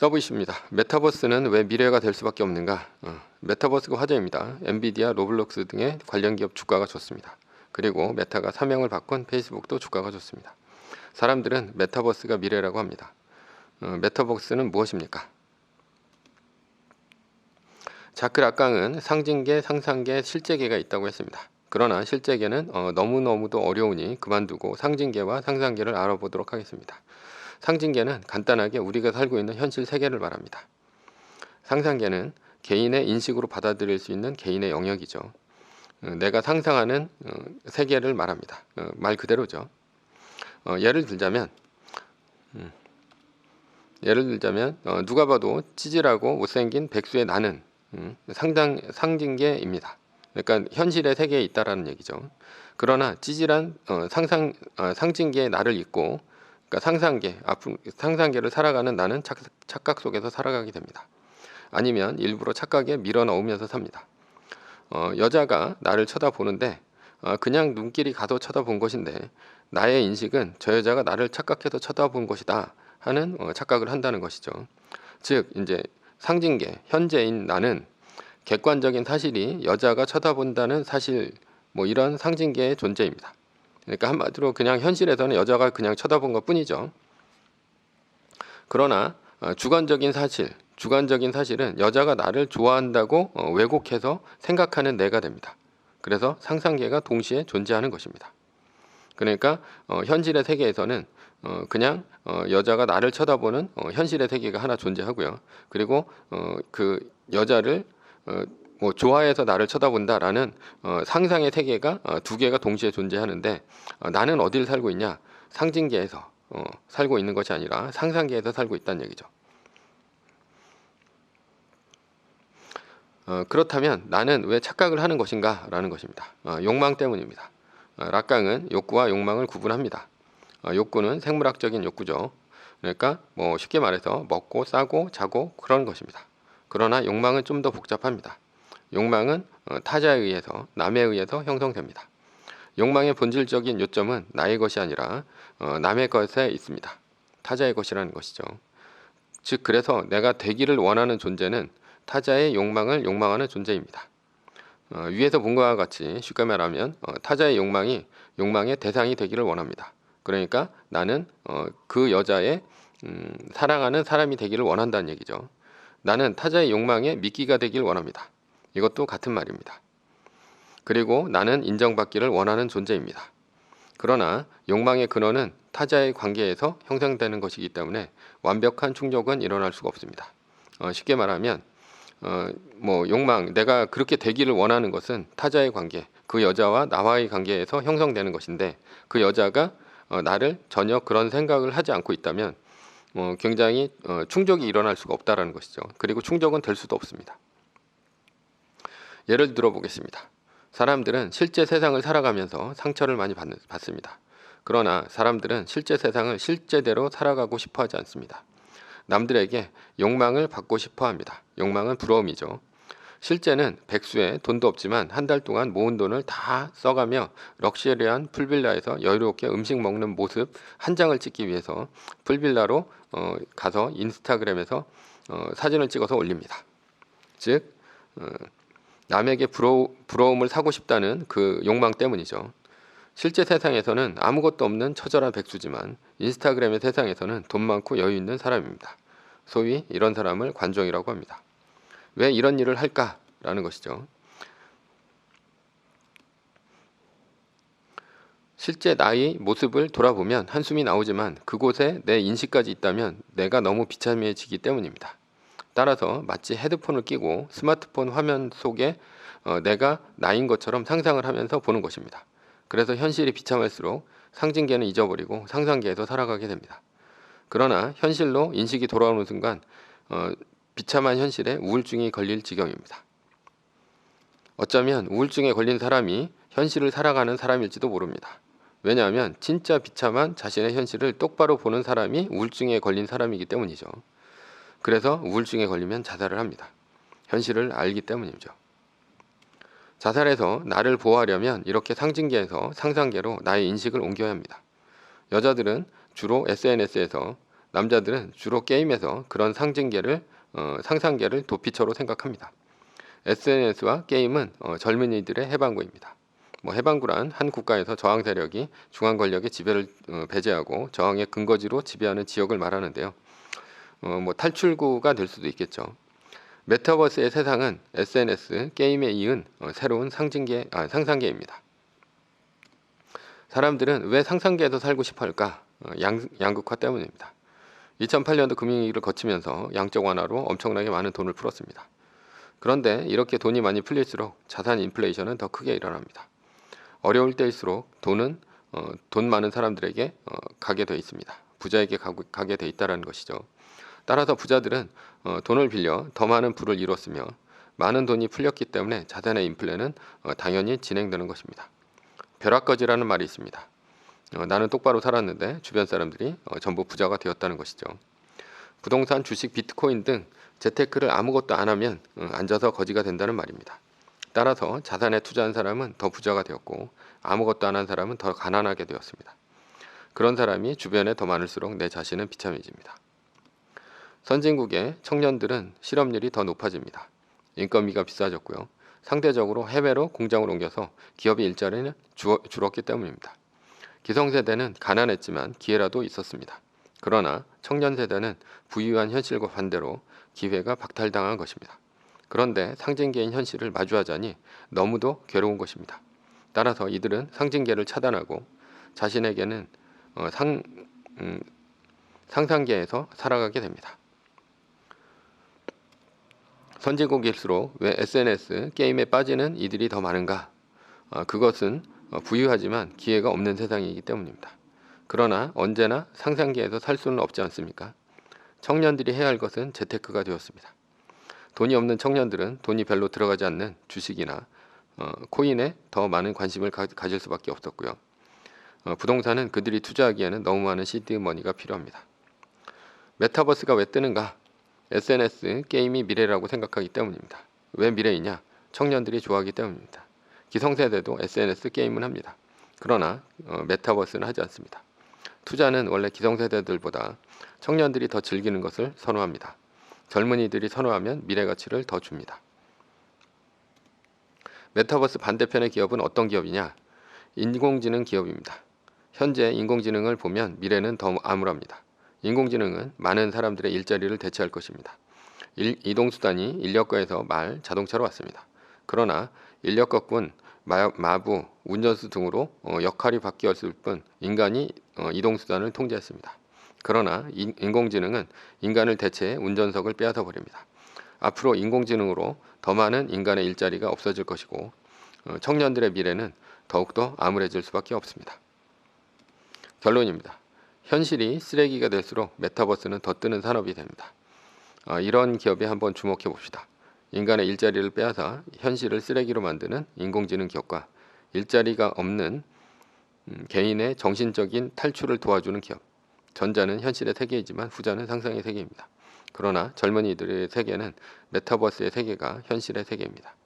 서브이슈입니다. 메타버스는 왜 미래가 될 수밖에 없는가? 어, 메타버스가 화제입니다. 엔비디아, 로블록스 등의 관련 기업 주가가 좋습니다. 그리고 메타가 사명을 바꾼 페이스북도 주가가 좋습니다. 사람들은 메타버스가 미래라고 합니다. 어, 메타버스는 무엇입니까? 자크 락강은 상징계, 상상계, 실제계가 있다고 했습니다. 그러나 실제계는 어, 너무너무도 어려우니 그만두고 상징계와 상상계를 알아보도록 하겠습니다. 상징계는 간단하게 우리가 살고 있는 현실 세계를 말합니다. 상상계는 개인의 인식으로 받아들일 수 있는 개인의 영역이죠. 어, 내가 상상하는 어, 세계를 말합니다. 어, 말 그대로죠. 어, 예를 들자면 음, 예를 들자면 어, 누가 봐도 찌질하고 못생긴 백수의 나는 음, 상당 상징계입니다. 그러니까 현실의 세계에 있다라는 얘기죠. 그러나 찌질한 어, 상상 어, 상징계의 나를 잊고 그러니까 상상계 아픈 상상계를 살아가는 나는 착, 착각 속에서 살아가게 됩니다. 아니면 일부러 착각에 밀어 넣으면서 삽니다. 어, 여자가 나를 쳐다보는데 어, 그냥 눈길이 가도 쳐다본 것인데 나의 인식은 저 여자가 나를 착각해서 쳐다본 것이다 하는 어, 착각을 한다는 것이죠. 즉 이제 상징계 현재인 나는 객관적인 사실이 여자가 쳐다본다는 사실 뭐 이런 상징계의 존재입니다. 그러니까 한마디로 그냥 현실에서는 여자가 그냥 쳐다본 것 뿐이죠. 그러나 어, 주관적인 사실, 주관적인 사실은 여자가 나를 좋아한다고 어, 왜곡해서 생각하는 내가 됩니다. 그래서 상상계가 동시에 존재하는 것입니다. 그러니까 어, 현실의 세계에서는 어, 그냥 어, 여자가 나를 쳐다보는 어, 현실의 세계가 하나 존재하고요. 그리고 어, 그 여자를 어, 뭐 좋아해서 나를 쳐다본다라는 어, 상상의 세계가 어, 두 개가 동시에 존재하는데 어, 나는 어디를 살고 있냐? 상징계에서 어, 살고 있는 것이 아니라 상상계에서 살고 있다는 얘기죠. 어, 그렇다면 나는 왜 착각을 하는 것인가라는 것입니다. 어, 욕망 때문입니다. 어, 락강은 욕구와 욕망을 구분합니다. 어, 욕구는 생물학적인 욕구죠. 그러니까 뭐 쉽게 말해서 먹고 싸고 자고 그런 것입니다. 그러나 욕망은 좀 더 복잡합니다. 욕망은 어, 타자에 의해서 남에 의해서 형성됩니다. 욕망의 본질적인 요점은 나의 것이 아니라 어, 남의 것에 있습니다. 타자의 것이라는 것이죠. 즉 그래서 내가 되기를 원하는 존재는 타자의 욕망을 욕망하는 존재입니다. 어, 위에서 본 것과 같이 쉽게 말하면 어, 타자의 욕망이 욕망의 대상이 되기를 원합니다. 그러니까 나는 어, 그 여자의 음, 사랑하는 사람이 되기를 원한다는 얘기죠. 나는 타자의 욕망에 미끼가 되길 원합니다. 이것도 같은 말입니다. 그리고 나는 인정받기를 원하는 존재입니다. 그러나 욕망의 근원은 타자의 관계에서 형성되는 것이기 때문에 완벽한 충족은 일어날 수가 없습니다. 어, 쉽게 말하면 어, 뭐 욕망 내가 그렇게 되기를 원하는 것은 타자의 관계 그 여자와 나와의 관계에서 형성되는 것인데 그 여자가 어, 나를 전혀 그런 생각을 하지 않고 있다면 어, 굉장히 어, 충족이 일어날 수가 없다라는 것이죠. 그리고 충족은 될 수도 없습니다. 예를 들어 보겠습니다. 사람들은 실제 세상을 살아가면서 상처를 많이 받는, 받습니다. 그러나 사람들은 실제 세상을 실제대로 살아가고 싶어 하지 않습니다. 남들에게 욕망을 받고 싶어 합니다. 욕망은 부러움이죠. 실제는 백수에 돈도 없지만 한 달 동안 모은 돈을 다 써가며 럭셔리한 풀빌라에서 여유롭게 음식 먹는 모습 한 장을 찍기 위해서 풀빌라로 어, 가서 인스타그램에서 어, 사진을 찍어서 올립니다. 즉 어, 남에게 부러, 부러움을 사고 싶다는 그 욕망 때문이죠. 실제 세상에서는 아무것도 없는 처절한 백수지만 인스타그램의 세상에서는 돈 많고 여유 있는 사람입니다. 소위 이런 사람을 관종이라고 합니다. 왜 이런 일을 할까라는 것이죠. 실제 나의 모습을 돌아보면 한숨이 나오지만 그곳에 내 인식까지 있다면 내가 너무 비참해지기 때문입니다. 따라서 마치 헤드폰을 끼고 스마트폰 화면 속에 어, 내가 나인 것처럼 상상을 하면서 보는 것입니다. 그래서 현실이 비참할수록 상징계는 잊어버리고 상상계에서 살아가게 됩니다. 그러나 현실로 인식이 돌아오는 순간 어, 비참한 현실에 우울증이 걸릴 지경입니다. 어쩌면 우울증에 걸린 사람이 현실을 살아가는 사람일지도 모릅니다. 왜냐하면 진짜 비참한 자신의 현실을 똑바로 보는 사람이 우울증에 걸린 사람이기 때문이죠. 그래서 우울증에 걸리면 자살을 합니다. 현실을 알기 때문이죠. 자살해서 나를 보호하려면 이렇게 상징계에서 상상계로 나의 인식을 옮겨야 합니다. 여자들은 주로 SNS에서 남자들은 주로 게임에서 그런 상징계를 어, 상상계를 도피처로 생각합니다. SNS와 게임은 어, 젊은이들의 해방구입니다. 뭐 해방구란 한 국가에서 저항 세력이 중앙 권력의 지배를 어, 배제하고 저항의 근거지로 지배하는 지역을 말하는데요. 어, 뭐 탈출구가 될 수도 있겠죠. 메타버스의 세상은 SNS 게임에 이은 어, 새로운 상징계 아, 상상계입니다. 사람들은 왜 상상계에서 살고 싶어 할까? 어, 양, 양극화 때문입니다. 2008년도 금융위기를 거치면서 양적 완화로 엄청나게 많은 돈을 풀었습니다. 그런데 이렇게 돈이 많이 풀릴수록 자산 인플레이션은 더 크게 일어납니다. 어려울 때일수록 돈은 어, 돈 많은 사람들에게 어, 가게 돼 있습니다. 부자에게 가게 돼 있다라는 것이죠. 따라서 부자들은 어, 돈을 빌려 더 많은 부를 이뤘으며 많은 돈이 풀렸기 때문에 자산의 인플레는 어, 당연히 진행되는 것입니다. 벼락거지라는 말이 있습니다. 어, 나는 똑바로 살았는데 주변 사람들이 어, 전부 부자가 되었다는 것이죠. 부동산, 주식, 비트코인 등 재테크를 아무것도 안 하면 어, 앉아서 거지가 된다는 말입니다. 따라서 자산에 투자한 사람은 더 부자가 되었고 아무것도 안 한 사람은 더 가난하게 되었습니다. 그런 사람이 주변에 더 많을수록 내 자신은 비참해집니다. 선진국의 청년들은 실업률이 더 높아집니다. 인건비가 비싸졌고요. 상대적으로 해외로 공장을 옮겨서 기업의 일자리는 주, 줄었기 때문입니다. 기성세대는 가난했지만 기회라도 있었습니다. 그러나 청년 세대는 부유한 현실과 반대로 기회가 박탈당한 것입니다. 그런데 상징계인 현실을 마주하자니 너무도 괴로운 것입니다. 따라서 이들은 상징계를 차단하고 자신에게는 어, 상, 음, 상상계에서 살아가게 됩니다. 선진국일수록 왜 SNS 게임에 빠지는 이들이 더 많은가? 어, 그것은 어, 부유하지만 기회가 없는 세상이기 때문입니다. 그러나 언제나 상상계에서 살 수는 없지 않습니까? 청년들이 해야 할 것은 재테크가 되었습니다. 돈이 없는 청년들은 돈이 별로 들어가지 않는 주식이나 어, 코인에 더 많은 관심을 가, 질 수밖에 없었고요. 어, 부동산은 그들이 투자하기에는 너무 많은 시드 머니가 필요합니다. 메타버스가 왜 뜨는가? SNS 게임이 미래라고 생각하기 때문입니다. 왜 미래이냐? 청년들이 좋아하기 때문입니다. 기성세대도 SNS 게임은 합니다. 그러나 어, 메타버스는 하지 않습니다. 투자는 원래 기성세대들보다 청년들이 더 즐기는 것을 선호합니다. 젊은이들이 선호하면 미래 가치를 더 줍니다. 메타버스 반대편의 기업은 어떤 기업이냐? 인공지능 기업입니다. 현재 인공지능을 보면 미래는 더 암울합니다. 인공지능은 많은 사람들의 일자리를 대체할 것입니다. 일, 이동수단이 인력거에서 말, 자동차로 왔습니다. 그러나 인력거꾼, 마, 부 운전수 등으로 어, 역할이 바뀌었을 뿐 인간이 어, 이동수단을 통제했습니다. 그러나 인, 인공지능은 인간을 대체해 운전석을 빼앗아 버립니다. 앞으로 인공지능으로 더 많은 인간의 일자리가 없어질 것이고 어, 청년들의 미래는 더욱더 암울해질 수밖에 없습니다. 결론입니다. 현실이 쓰레기가 될수록 메타버스는 더 뜨는 산업이 됩니다. 어, 이런 기업에 한번 주목해 봅시다. 인간의 일자리를 빼앗아 현실을 쓰레기로 만드는 인공지능 기업과 일자리가 없는 음, 개인의 정신적인 탈출을 도와주는 기업. 전자는 현실의 세계이지만 후자는 상상의 세계입니다. 그러나 젊은이들의 세계는 메타버스의 세계가 현실의 세계입니다.